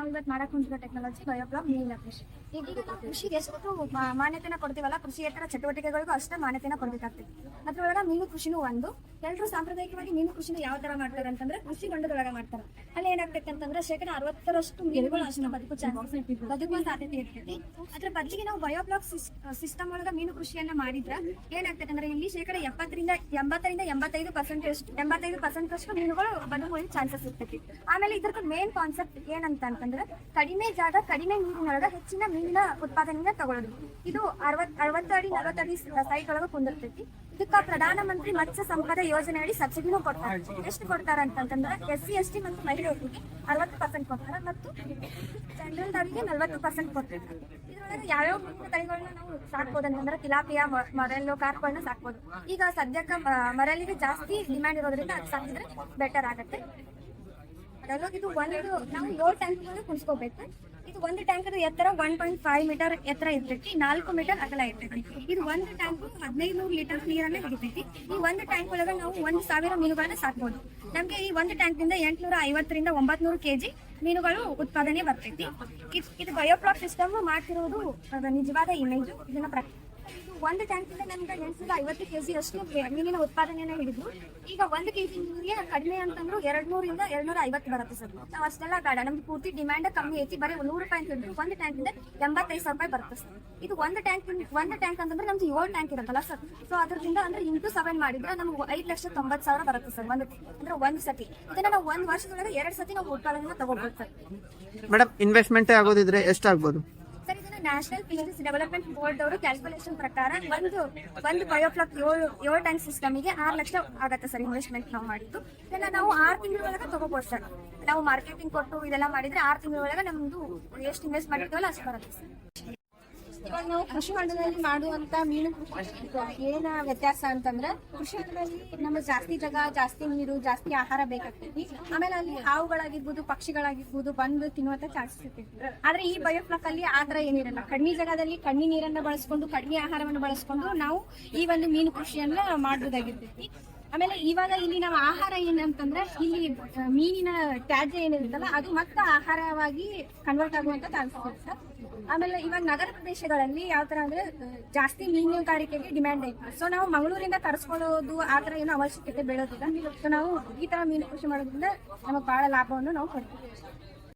ನಾವು ಮಾಡಕ್ ಹೊಂದಿರೋ ಟೆಕ್ನಾಲಜಿ ಬಯೋಬ್ಲಾಕ್ ಮೇನ್ ಕೃಷಿ. ಈಗ ಈಗ ಕೃಷಿಗೆ ಎಷ್ಟು ಮಾನ್ಯತೆನ ಕೊಡ್ತೀವಲ್ಲ ಕೃಷಿಯೇತರ ಚಟುವಟಿಕೆಗಳಿಗೂ ಅಷ್ಟೇ ಮಾನ್ಯತೆನ ಕೊಡ್ಬೇಕಾಗ್ತದೆ. ಅದ್ರೊಳಗ ಮೀನು ಕೃಷಿನೂ ಒಂದು. ಎಲ್ಲರೂ ಸಾಂಪ್ರದಾಯಿಕವಾಗಿ ಮೀನು ಕೃಷಿನ ಯಾವ ತರ ಮಾಡ್ತಾರೆ ಅಂತಂದ್ರೆ ಕೃಷಿ ಹೊಂಡದೊಳಗ ಮಾಡ್ತಾರೆ. ಅಲ್ಲಿ ಏನಾಗ್ತೈತೆ ಅಂತಂದ್ರೆ ಶೇಕಡ ಅರವತ್ತರಷ್ಟು ಮೀನುಗಳು ಅಷ್ಟು ಬದುಕು ಬದುಕುವ ಸಾಧ್ಯತೆ ಇರ್ತೈತಿ ಅದ್ರ ಬದಲಿಗೆ ನಾವು ಬಯೋಬ್ಲಾಕ್ ಸಿಸ್ಟಮ್ ಒಳಗ ಮೀನು ಕೃಷಿಯನ್ನ ಮಾಡಿದ್ರೆ ಏನಾಗ್ತೈತೆ ಅಂದ್ರೆ ಇಲ್ಲಿ ಶೇಕಡ ಎಪ್ಪತ್ತರಿಂದ ಎಂಬತ್ತರಿಂದ ಎಂಬತ್ತೈದು ಪರ್ಸೆಂಟ್ ಎಂಬತ್ತೈದು ಪರ್ಸೆಂಟ್ ಅಷ್ಟು ಮೀನುಗಳು ಬದುಕುವ ಚಾನ್ಸಸ್ ಇರ್ತೈತಿ ಆಮೇಲೆ ಇದ್ರದ್ದು ಮೇನ್ ಕಾನ್ಸೆಪ್ಟ್ ಏನಂತ ಅಂತಂದ್ರೆ ಕಡಿಮೆ ಜಾಗ, ಕಡಿಮೆ ನೀರಿನೊಳಗ ಹೆಚ್ಚಿನ ಮೀನಿನ ಉತ್ಪಾದನೆಯನ್ನ ತಗೊಳ್ಳೋದು. ಇದು ಅರವತ್ ಅರವತ್ತು ಅಡಿ ನಲವತ್ತು ಅಡಿ ಸೈಟ್ ಒಳಗ ಕುಂದಿರ್ತೈತಿ. ಇದಕ್ಕ ಪ್ರಧಾನ ಮಂತ್ರಿ ಮತ್ಸ್ಯ ಸಂಪದ ಯೋಜನೆ ಅಡಿ ಸಬ್ಸಿಡಿನೂ ಕೊಡ್ತಾರೆ. ಎಷ್ಟು ಕೊಡ್ತಾರ ಅಂತಂತಂದ್ರೆ ಎಸ್ ಸಿ ಎಸ್ ಟಿ ಮತ್ತು ಮಹಿಳೆಯರಿಗೆ ಅರವತ್ತು ಪರ್ಸೆಂಟ್ ಕೊಡ್ತಾರ ಮತ್ತು ಜನರಲ್ ಅವರಿಗೆ ನಲವತ್ತು ಪರ್ಸೆಂಟ್ ಕೊಡ್ತಾರೆ. ಇದ್ರೊಳಗೆ ಯಾವ್ಯಾವ ತಳಿಗಳನ್ನ ನಾವು ಸಾಕ್ಬೋದು ಅಂತಂದ್ರೆ ತಿಲಾಪಿಯ ಮರಲ್ಲು ಕಾರ್ಪಗಳನ್ನ ಸಾಕ್ಬೋದು. ಈಗ ಸದ್ಯಕ್ಕೆ ಮರಲಿಗೆ ಜಾಸ್ತಿ ಡಿಮ್ಯಾಂಡ್ ಇರೋದ್ರಿಂದ ಅದು ಸಾಕಿದ್ರೆ ಬೆಟರ್ ಆಗುತ್ತೆ. ಅದರಲ್ಲೂ ಇದು ಒಂದು ನಾವು ಏಳು ಟ್ಯಾಂಕ್ಗಳನ್ನು ಕುಣಿಸ್ಕೋಬೇಕು. ಇದು ಒಂದು ಟ್ಯಾಂಕ್ ಎತ್ತರ ಒನ್ ಪಾಯಿಂಟ್ ಫೈವ್ ಮೀಟರ್ ಎತ್ತರ ಇರ್ತೈತಿ, ನಾಲ್ಕು ಮೀಟರ್ ಅಗಲ ಇರ್ತೈತಿ. ಇದು ಒಂದು ಟ್ಯಾಂಕ್ ಹದಿನೈದು ನೂರು ಲೀಟರ್ ನೀರನ್ನ ಹಿಡಿತೈತಿ. ಈ ಒಂದು ಟ್ಯಾಂಕ್ ಒಳಗೆ ನಾವು ಒಂದು ಸಾವಿರ ಮೀನುಗಳನ್ನ ಸಾಕ್ಬೋದು. ನಮಗೆ ಈ ಒಂದು ಟ್ಯಾಂಕ್ನಿಂದ ಎಂಟುನೂರ ಐವತ್ತರಿಂದ ಒಂಬತ್ನೂರು ಕೆಜಿ ಮೀನುಗಳು ಉತ್ಪಾದನೆ ಬರ್ತೈತಿ. ಇದು ಬಯೋಪ್ಲಾಕ್ ಸಿಸ್ಟಮ್ ಮಾಡ್ತಿರೋದು ನಿಜವಾದ ಇಮೇಜ್ ಇದನ್ನ ಪ್ರ ಒಂದು ಟ್ಯಾಂಕಿಂದ ನಮ್ಗೆ ಎಂಟ್ನೂರ ಐವತ್ತು ಕೆಜಿ ಅಷ್ಟು ಮೀನಿನ ಉತ್ಪಾದನೆಯನ್ನ ಹಿಡಿದ್ರು ಈಗ ಒಂದು ಕೆಜಿ ಮೀನಿಗೆ ಕಡಿಮೆ ಅಂತಂದ್ರು ಎರಡ್ ನೂರಿಂದ ಎರಡ್ ನೂರ ಐವತ್ತು ಬರುತ್ತೆ ಸರ್. ನಾವು ಅಷ್ಟೆಲ್ಲ ಬೇಡ. ನಮ್ಗೆ ಪೂರ್ತಿ ಡಿಮ್ಯಾಂಡ್ ಕಮ್ಮಿ ಐತಿ. ಬರೀ ನೂರು ರೂಪಾಯಿ ಅಂತ ಹೇಳಿದ್ರು. ಒಂದು ಟ್ಯಾಂಕಿಂದ ಎಂಬತ್ತೈದು ಸಾವಿರ ರೂಪಾಯಿ ಬರುತ್ತೆ ಸರ್. ಇದು ಒಂದು ಟ್ಯಾಂಕ್ ಒಂದು ಟ್ಯಾಂಕ್ ಅಂತಂದ್ರೆ ನಮ್ದು ಏಳು ಟ್ಯಾಂಕ್ ಇರುತ್ತಲ್ಲ ಸರ್. ಸೊ ಅದರಿಂದ ಅಂದ್ರೆ ಇಂಟು ಸೆವೆನ್ ಮಾಡಿದ್ರೆ ನಮ್ಗೆ ಐದು ಲಕ್ಷ ತೊಂಬತ್ತು ಸಾವಿರ ಬರುತ್ತೆ ಸರ್ ಒಂದು, ಅಂದ್ರೆ ಒಂದು ಸತಿ. ಇದನ್ನ ನಾವು ಒಂದು ವರ್ಷದೊಳಗೆ ಎರಡು ಸತಿ ನಾವು ಉತ್ಪಾದನೆ ತಗೋಬಹುದು ಸರ್. ಮೇಡಮ್ ಇನ್ವೆಸ್ಟ್ಮೆಂಟ್ ಆಗೋದಿದ್ರೆ ಎಷ್ಟಾಗ್ಬೋದು? ನ್ಯಾಷನಲ್ ಫಿಶರೀಸ್ ಡೆವಲಪ್ಮೆಂಟ್ ಬೋರ್ಡ್ ಅವರು ಕ್ಯಾಲ್ಕುಲೇಷನ್ ಪ್ರಕಾರ ಒಂದು ಒಂದು ಬಯೋಫ್ಲಾಕ್ ಏಳು ಏಳು ಟ್ಯಾಂಕ್ ಸಿಸ್ಟಮಿಗೆ ಆರು ಲಕ್ಷ ಆಗತ್ತೆ ಸರ್ ಇನ್ವೆಸ್ಟ್ಮೆಂಟ್ ನಾವು ಮಾಡಿದ್ದು. ಇದನ್ನ ನಾವು ಆರು ತಿಂಗಳೊಳಗೆ ತಗೋಬಹುದು ಸರ್ ನಾವು ಮಾರ್ಕೆಟಿಂಗ್ ಕೊಟ್ಟು ಇದೆಲ್ಲ ಮಾಡಿದ್ರೆ ಆರು ತಿಂಗಳೊಳಗೆ ನಮ್ದು ಎಷ್ಟು ಇನ್ವೆಸ್ಟ್ ಮಾಡಿರ್ತೀವಲ್ಲ ಅಷ್ಟು ಬರುತ್ತೆ ಸರ್ ನಾವು ಕೃಷಿ ಹೊಂಡದಲ್ಲಿ ಮಾಡುವಂತ ಮೀನು ಏನ ವ್ಯತ್ಯಾಸ ಅಂತಂದ್ರೆ ಕೃಷಿ ಹೊಂಡದಲ್ಲಿ ನಮಗೆ ಜಾಸ್ತಿ ಜಾಗ, ಜಾಸ್ತಿ ನೀರು, ಜಾಸ್ತಿ ಆಹಾರ ಬೇಕಾಗ್ತೈತಿ. ಆಮೇಲೆ ಅಲ್ಲಿ ಹಾವುಗಳಾಗಿರ್ಬೋದು, ಪಕ್ಷಿಗಳಾಗಿರ್ಬೋದು ಬಂದು ತಿನ್ನುವಂತ ಚಾನ್ಸಸ್ ಇರ್ತೈತಿ. ಆದ್ರೆ ಈ ಬಯೋಫ್ಲಾಕ್ ಅಲ್ಲಿ ಆತರ ಏನಿರಲ್ಲ. ಕಡಿಮೆ ಜಾಗದಲ್ಲಿ ಕಣ್ಣಿ ನೀರನ್ನ ಬಳಸ್ಕೊಂಡು ಕಡಿಮೆ ಆಹಾರವನ್ನು ಬಳಸ್ಕೊಂಡು ನಾವು ಈ ಒಂದು ಮೀನು ಕೃಷಿಯನ್ನ ಮಾಡಬಹುದಾಗಿರ್ತೈತಿ ಆಮೇಲೆ ಇವಾಗ ಇಲ್ಲಿ ನಾವು ಆಹಾರ ಏನಂತಂದ್ರೆ ಇಲ್ಲಿ ಮೀನಿನ ತ್ಯಾಜ್ಯ ಏನಿರುತ್ತಲ್ಲ, ಅದು ಮತ್ತೆ ಆಹಾರವಾಗಿ ಕನ್ವರ್ಟ್ ಆಗುವಂತ ಚಾನ್ಸಸ್ ಇರುತ್ತೆ. ಆಮೇಲೆ ಇವಾಗ ನಗರ ಪ್ರದೇಶಗಳಲ್ಲಿ ಯಾವ ತರ ಅಂದ್ರೆ ಜಾಸ್ತಿ ಮೀನುಗಾರಿಕೆಗೆ ಡಿಮ್ಯಾಂಡ್ ಐತೆ. ಸೊ ನಾವು ಮಂಗಳೂರಿಂದ ತರಿಸ್ಕೊಳ್ಳೋದು ಆ ತರ ಏನೋ ಅವಶ್ಯಕತೆ ಬೆಳೋದಿಲ್ಲ. ಸೊ ನಾವು ಈ ತರ ಮೀನು ಕೃಷಿ ಮಾಡೋದ್ರಿಂದ ನಮಗೆ ಬಹಳ ಲಾಭವನ್ನು ನಾವು ಪಡ್ತೀವಿ